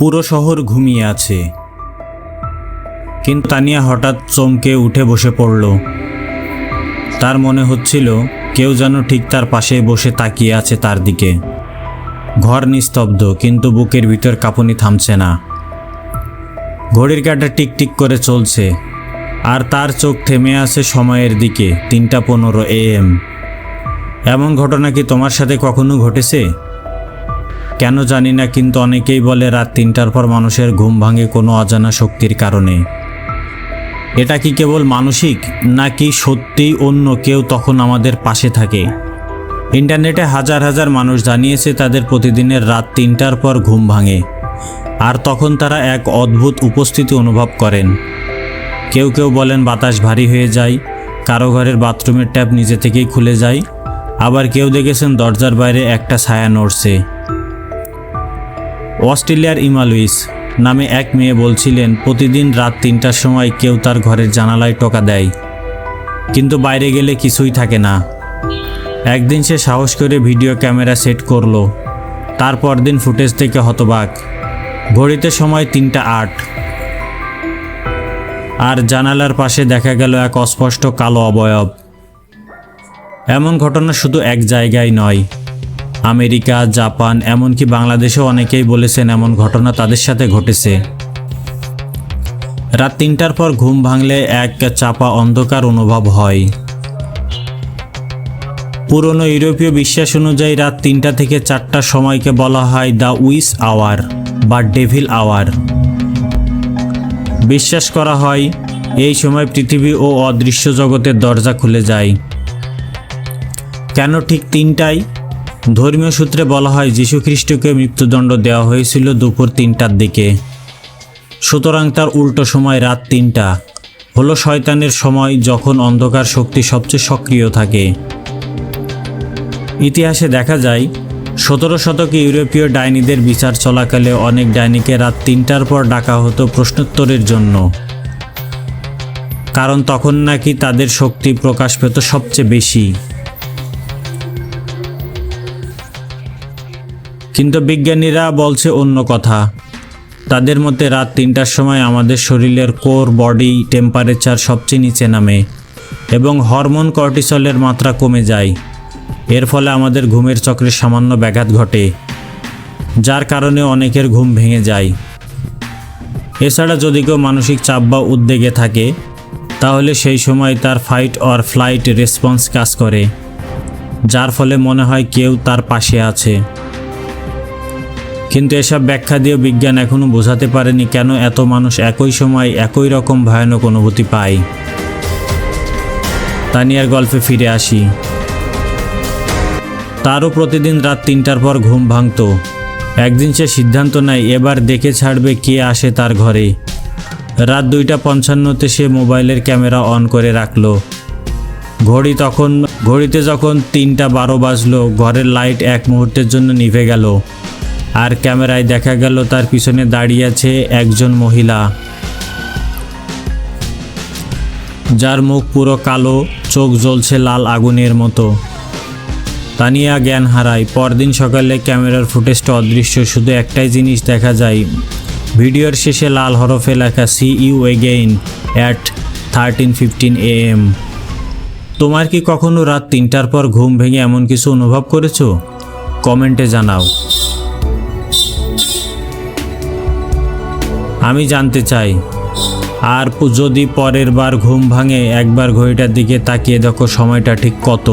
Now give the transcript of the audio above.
পুরো শহর ঘুমিয়ে আছে। কিন্তু তানিয়া হঠাৎ চমকে উঠে বসে পড়ল। তার মনে হচ্ছিল, কেউ যেন ঠিক তার পাশে বসে তাকিয়ে আছে তার দিকে। ঘর নিস্তব্ধ, কিন্তু বুকের ভিতর কাঁপুনি থামছে না। ঘড়ির কাঁটা টিকটিক করে চলছে, আর তার চোখ থেমে আছে সময়ের দিকে, তিনটা পনেরো এ এম। এমন ঘটনা কি তোমার সাথে কখনো ঘটেছে? কেন জানি না, কিন্তু অনেকেই বলে রাত তিনটার পর মানুষের ঘুম ভাঙে কোনো অজানা শক্তির কারণে। এটা কি কেবল মানসিক, নাকি সত্যিই অন্য কেউ তখন আমাদের পাশে থাকে? ইন্টারনেটে হাজার হাজার মানুষ জানিয়েছে তাদের প্রতিদিনের রাত তিনটার পর ঘুম ভাঙে, আর তখন তারা এক অদ্ভুত উপস্থিতি অনুভব করেন। কেউ কেউ বলেন বাতাস ভারী হয়ে যায়, কারও ঘরের বাথরুমের ট্যাপ নিজে থেকেই খুলে যায়, আবার কেউ দেখেছেন দরজার বাইরে একটা ছায়া নড়ছে। অস্ট্রেলিয়ার ইমালুইস নামে এক মেয়ে বলছিলেন, প্রতিদিন রাত তিনটার সময় কেউ তার ঘরের জানালায় টোকা দেয়। কিন্তু বাইরে গেলে কিছুই থাকে না। একদিন সে সাহস করে ভিডিও ক্যামেরা সেট করল। তারপর দিন ফুটেজ থেকে হতবাক। ঘড়িতে সময় তিনটা আট। আর জানালার পাশে দেখা গেল এক অস্পষ্ট কালো অবয়ব। এমন ঘটনা শুধু এক জায়গায় নয় আমেরিকা, জাপান, এমনকি বাংলাদেশেও অনেকেই বলেছেন এমন ঘটনা তাদের সাথে ঘটেছে। রাত তিনটার পর ঘুম ভাঙলে এক চাপা অন্ধকার অনুভব হয়। পুরনো ইউরোপীয় বিশ্বাস অনুযায়ী রাত তিনটা থেকে চারটার সময়কে বলা হয় দ্য উইস আওয়ার বা ডেভিল আওয়ার। বিশ্বাস করা হয়, এই সময় পৃথিবী ও অদৃশ্য জগতের দরজা খুলে যায়। কেন ঠিক তিনটায়? ধর্মীয় সূত্রে বলা হয় যীশু খ্রিস্টকে মৃত্যুদণ্ড দেওয়া হয়েছিল দুপুর তিনটার দিকে। সুতরাং তার উল্টো সময় রাত তিনটা। হলো শয়তানের সময় যখন অন্ধকার শক্তি সবচেয়ে সক্রিয় থাকে। ইতিহাসে দেখা যায়, সতেরো শতকে ইউরোপীয় ডাইনিদের বিচার চলাকালে অনেক ডাইনিকে রাত তিনটার পর ডাকা হতো প্রশ্নোত্তরের জন্য। কারণ তখন নাকি তাদের শক্তি প্রকাশ পেত সবচেয়ে বেশি। কিন্তু বিজ্ঞানীরা বলছে অন্য কথা। তাদের মতে রাত তিনটার সময় আমাদের শরীরের কোর, বডি, টেম্পারেচার সবচেয়ে নিচে নামে এবং হরমোন কর্টিসলের মাত্রা কমে যায়। এর ফলে আমাদের ঘুমের চক্রে সামান্য ব্যাঘাত ঘটে, যার কারণে অনেকের ঘুম ভেঙে যায়। এছাড়া যদি কেউ মানসিক চাপ বা উদ্বেগে থাকে, তাহলে সেই সময় তার ফাইট অর ফ্লাইট রেসপন্স কাজ করে, যার ফলে মনে হয় কেউ তার পাশে আছে। কিন্তু এসব ব্যাখ্যা দিয়েও বিজ্ঞান এখনও বোঝাতে পারেনি কেন এত মানুষ একই সময় একই রকম ভয়ানক অনুভূতি পায়। তানিয়ার গল্পে ফিরে আসি। তারও প্রতিদিন রাত তিনটার পর ঘুম ভাঙতো। একদিন সে সিদ্ধান্ত নেয়, এবার দেখে ছাড়বে কে আসে তার ঘরে। রাত দুইটা পঞ্চান্নতে সে মোবাইলের ক্যামেরা অন করে রাখল। ঘড়ি তখন, ঘড়িতে যখন তিনটা বারো বাজলো, ঘরের লাইট এক মুহূর্তের জন্য নিভে গেল। আর ক্যামেরায় দেখা গেল তার পিছনে দাঁড়িয়ে আছে একজন মহিলা। যার মুখ পুরো কালো, চোখ জ্বলছে লাল আগুনের মতো। তানিয়া জ্ঞান হারায়। পরদিন সকালে ক্যামেরার ফুটেজটা অদৃশ্য, শুধু একটাই জিনিস দেখা যায়। ভিডিওর শেষে লাল হরফে লেখা see you again at thirteen fifteen A M তোমার কি কখনো রাত তিনটার পর ঘুম ভেঙে এমন কিছু অনুভব করেছ? কমেন্টে জানাও। আমি জানতে চাই। আর যদি পরের বার ঘুম ভাঙে, একবার ঘড়িটার দিকে তাকিয়ে দেখো সময়টা ঠিক কত।